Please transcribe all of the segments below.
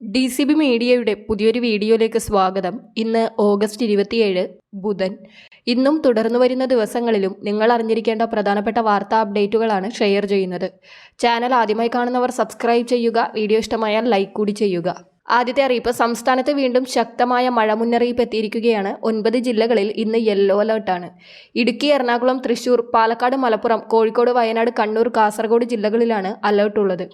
D C B മീഡിയയുടെ പുതിയൊരു വീഡിയോയിലേക്ക് സ്വാഗതം. ഇന്ന് ഓഗസ്റ്റ് ഇരുപത്തിയേഴ് ബുധൻ. ഇന്നും തുടർന്നു വരുന്ന ദിവസങ്ങളിലും നിങ്ങൾ അറിഞ്ഞിരിക്കേണ്ട പ്രധാനപ്പെട്ട വാർത്താ അപ്ഡേറ്റുകളാണ് ഷെയർ ചെയ്യുന്നത്. ചാനൽ ആദ്യമായി കാണുന്നവർ സബ്സ്ക്രൈബ് ചെയ്യുക വീഡിയോ ഇഷ്ടമായാൽ ലൈക്ക് കൂടി ചെയ്യുക. ആദ്യത്തെ അറിയിപ്പ് സംസ്ഥാനത്ത് വീണ്ടും ശക്തമായ മഴ മുന്നറിയിപ്പ് എത്തിയിരിക്കുകയാണ്. ഒൻപത് ജില്ലകളിൽ ഇന്ന് യെല്ലോ അലേർട്ടാണ് ഇടുക്കി എറണാകുളം തൃശൂർ പാലക്കാട് മലപ്പുറം കോഴിക്കോട് വയനാട് കണ്ണൂർ കാസർഗോഡ് ജില്ലകളിലാണ് അലേർട്ട് ഉള്ളത്.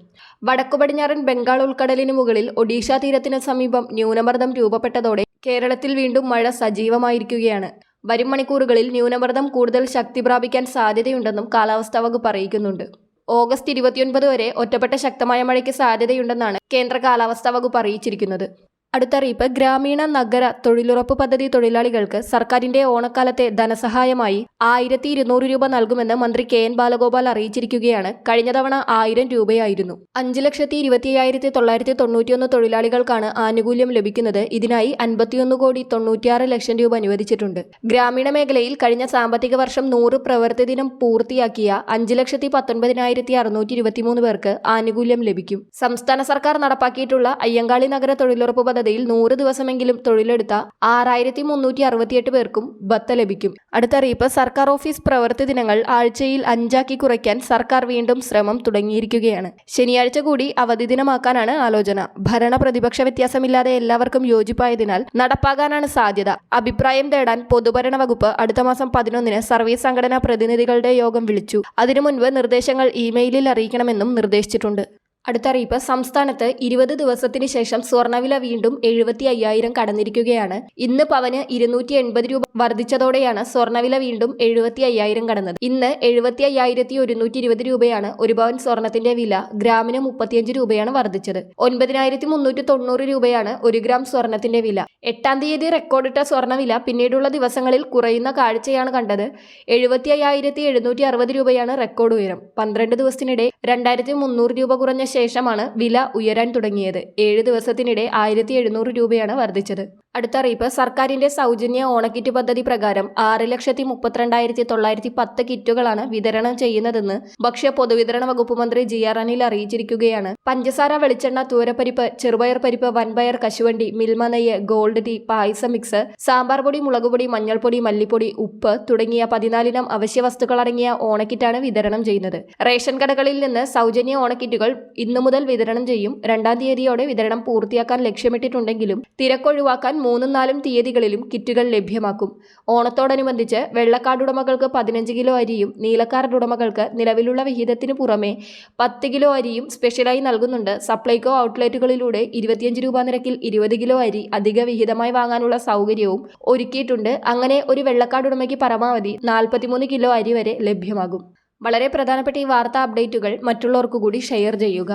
വടക്കു പടിഞ്ഞാറൻ ബംഗാൾ ഉൾക്കടലിന് മുകളിൽ ഒഡീഷ തീരത്തിന് സമീപം ന്യൂനമർദ്ദം രൂപപ്പെട്ടതോടെ കേരളത്തിൽ വീണ്ടും മഴ സജീവമായിരിക്കുകയാണ്. വരും മണിക്കൂറുകളിൽ ന്യൂനമർദ്ദം കൂടുതൽ ശക്തി പ്രാപിക്കാൻ സാധ്യതയുണ്ടെന്നും കാലാവസ്ഥാ വകുപ്പ് അറിയിക്കുന്നുണ്ട്. ഓഗസ്റ്റ് ഇരുപത്തിയൊൻപത് വരെ ഒറ്റപ്പെട്ട ശക്തമായ മഴയ്ക്ക് സാധ്യതയുണ്ടെന്നാണ് കേന്ദ്ര കാലാവസ്ഥാ വകുപ്പ് അറിയിച്ചിരിക്കുന്നത്. അടുത്ത അറിയിപ്പ് ഗ്രാമീണ നഗര തൊഴിലുറപ്പ് പദ്ധതി തൊഴിലാളികൾക്ക് സർക്കാരിന്റെ ഓണക്കാലത്തെ ധനസഹായമായി ആയിരത്തി ഇരുന്നൂറ് രൂപ നൽകുമെന്ന് മന്ത്രി കെ എൻ ബാലഗോപാൽ അറിയിച്ചിരിക്കുകയാണ്. കഴിഞ്ഞ തവണ ആയിരം രൂപയായിരുന്നു. അഞ്ച് ലക്ഷത്തി ഇരുപത്തിയായിരത്തി തൊള്ളായിരത്തി തൊണ്ണൂറ്റിയൊന്ന് തൊഴിലാളികൾക്കാണ് ആനുകൂല്യം ലഭിക്കുന്നത്. ഇതിനായി അൻപത്തിയൊന്ന് കോടി തൊണ്ണൂറ്റിയാറ് ലക്ഷം രൂപ അനുവദിച്ചിട്ടുണ്ട്. ഗ്രാമീണ മേഖലയിൽ കഴിഞ്ഞ സാമ്പത്തിക വർഷം നൂറ് പ്രവൃത്തി ദിനം പൂർത്തിയാക്കിയ അഞ്ച് ലക്ഷത്തി പത്തൊൻപതിനായിരത്തി അറുന്നൂറ്റി ഇരുപത്തിമൂന്ന് പേർക്ക് ആനുകൂല്യം ലഭിക്കും. സംസ്ഥാന സർക്കാർ നടപ്പാക്കിയിട്ടുള്ള അയ്യങ്കാളി നഗര തൊഴിലുറപ്പ് പദ്ധതിയിൽ നൂറ് ദിവസമെങ്കിലും തൊഴിലെടുത്ത ആറായിരത്തി മുന്നൂറ്റി അറുപത്തിയെട്ട് പേർക്കും ബത്ത ലഭിക്കും. അടുത്തറിയിപ്പ് സർക്കാർ ഓഫീസ് പ്രവൃത്തി ദിനങ്ങൾ ആഴ്ചയിൽ അഞ്ചാക്കി കുറയ്ക്കാൻ സർക്കാർ വീണ്ടും ശ്രമം തുടങ്ങിയിരിക്കുകയാണ്. ശനിയാഴ്ച കൂടി അവധി ദിനമാക്കാനാണ് ആലോചന. ഭരണ പ്രതിപക്ഷ വ്യത്യാസമില്ലാതെ എല്ലാവർക്കും യോജിപ്പായതിനാൽ നടപ്പാകാനാണ് സാധ്യത. അഭിപ്രായം തേടാൻ പൊതുഭരണ വകുപ്പ് അടുത്ത മാസം പതിനൊന്നിന് സർവീസ് സംഘടനാ പ്രതിനിധികളുടെ യോഗം വിളിച്ചു. അതിനു മുൻപ് നിർദ്ദേശങ്ങൾ ഇമെയിലിൽ അറിയിക്കണമെന്നും നിർദ്ദേശിച്ചിട്ടുണ്ട്. അടുത്ത അറിയിപ്പ് സംസ്ഥാനത്ത് ഇരുപത് ദിവസത്തിന് ശേഷം സ്വർണവില വീണ്ടും എഴുപത്തി അയ്യായിരം കടന്നിരിക്കുകയാണ്. ഇന്ന് പവന് ഇരുന്നൂറ്റി എൺപത് രൂപ വർദ്ധിച്ചതോടെയാണ് സ്വർണവില വീണ്ടും എഴുപത്തി അയ്യായിരം കടന്നത്. ഇന്ന് എഴുപത്തി അയ്യായിരത്തി ഒരുന്നൂറ്റി ഇരുപത് രൂപയാണ് ഒരു പവൻ സ്വർണത്തിന്റെ വില. ഗ്രാമിന് മുപ്പത്തിയഞ്ച് രൂപയാണ് വർദ്ധിച്ചത്. ഒൻപതിനായിരത്തി മുന്നൂറ്റി തൊണ്ണൂറ് രൂപയാണ് ഒരു ഗ്രാം സ്വർണത്തിന്റെ വില. എട്ടാം തീയതി റെക്കോർഡിട്ട സ്വർണവില പിന്നീടുള്ള ദിവസങ്ങളിൽ കുറയുന്ന കാഴ്ചയാണ് കണ്ടത്. എഴുപത്തി അയ്യായിരത്തി എഴുന്നൂറ്റി അറുപത് രൂപയാണ് റെക്കോർഡ് ഉയരം. പന്ത്രണ്ട് ദിവസത്തിനിടെ രണ്ടായിരത്തി മുന്നൂറ് രൂപ കുറഞ്ഞ ശേഷമാണ് വില ഉയരാൻ തുടങ്ങിയത്. ഏഴ് ദിവസത്തിനിടെ ആയിരത്തി രൂപയാണ് വർദ്ധിച്ചത്. അടുത്ത അറിയിപ്പ് സർക്കാരിന്റെ സൗജന്യ ഓണക്കിറ്റ് പദ്ധതി പ്രകാരം ആറ് ലക്ഷത്തി മുപ്പത്തിരണ്ടായിരത്തി തൊള്ളായിരത്തി പത്ത് കിറ്റുകളാണ് വിതരണം ചെയ്യുന്നതെന്ന് ഭക്ഷ്യ പൊതുവിതരണ വകുപ്പ് മന്ത്രി ജി ആർ അനിൽ അറിയിച്ചിരിക്കുകയാണ്. പഞ്ചസാര വെളിച്ചെണ്ണ തൂരപ്പരിപ്പ് ചെറുപയർ പരിപ്പ് വൻപയർ കശുവണ്ടി മിൽമ നെയ്യ് ഗോൾഡ് ടീ പായസ മിക്സ് സാമ്പാർ പൊടി മുളകുപൊടി മഞ്ഞൾപ്പൊടി മല്ലിപ്പൊടി ഉപ്പ് തുടങ്ങിയ പതിനാലിനം അവശ്യ വസ്തുക്കൾ അടങ്ങിയ ഓണക്കിറ്റാണ് വിതരണം ചെയ്യുന്നത്. റേഷൻ കടകളിൽ നിന്ന് സൗജന്യ ഓണക്കിറ്റുകൾ ഇന്നു മുതൽ വിതരണം ചെയ്യും. രണ്ടാം തീയതിയോടെ വിതരണം പൂർത്തിയാക്കാൻ ലക്ഷ്യമിട്ടിട്ടുണ്ടെങ്കിലും തിരക്കൊഴിവാക്കാൻ മൂന്നും നാലും തീയതികളിലും കിറ്റുകൾ ലഭ്യമാക്കും. ഓണത്തോടനുബന്ധിച്ച് വെള്ളക്കാർഡ് ഉടമകൾക്ക് പതിനഞ്ച് കിലോ അരിയും നീലക്കാർഡുടമകൾക്ക് നിലവിലുള്ള വിഹിതത്തിന് പുറമെ പത്ത് കിലോ അരിയും സ്പെഷ്യലായി നൽകുന്നുണ്ട്. സപ്ലൈകോ ഔട്ട്ലെറ്റുകളിലൂടെ ഇരുപത്തിയഞ്ച് രൂപ നിരക്കിൽ ഇരുപത് കിലോ അരി അധിക വിഹിതമായി വാങ്ങാനുള്ള സൗകര്യവും ഒരുക്കിയിട്ടുണ്ട്. അങ്ങനെ ഒരു വെള്ളക്കാർഡ് ഉടമയ്ക്ക് പരമാവധി നാൽപ്പത്തിമൂന്ന് കിലോ അരി വരെ ലഭ്യമാകും. വളരെ പ്രധാനപ്പെട്ട ഈ വാർത്താ അപ്ഡേറ്റുകൾ മറ്റുള്ളവർക്കു കൂടി ഷെയർ ചെയ്യുക.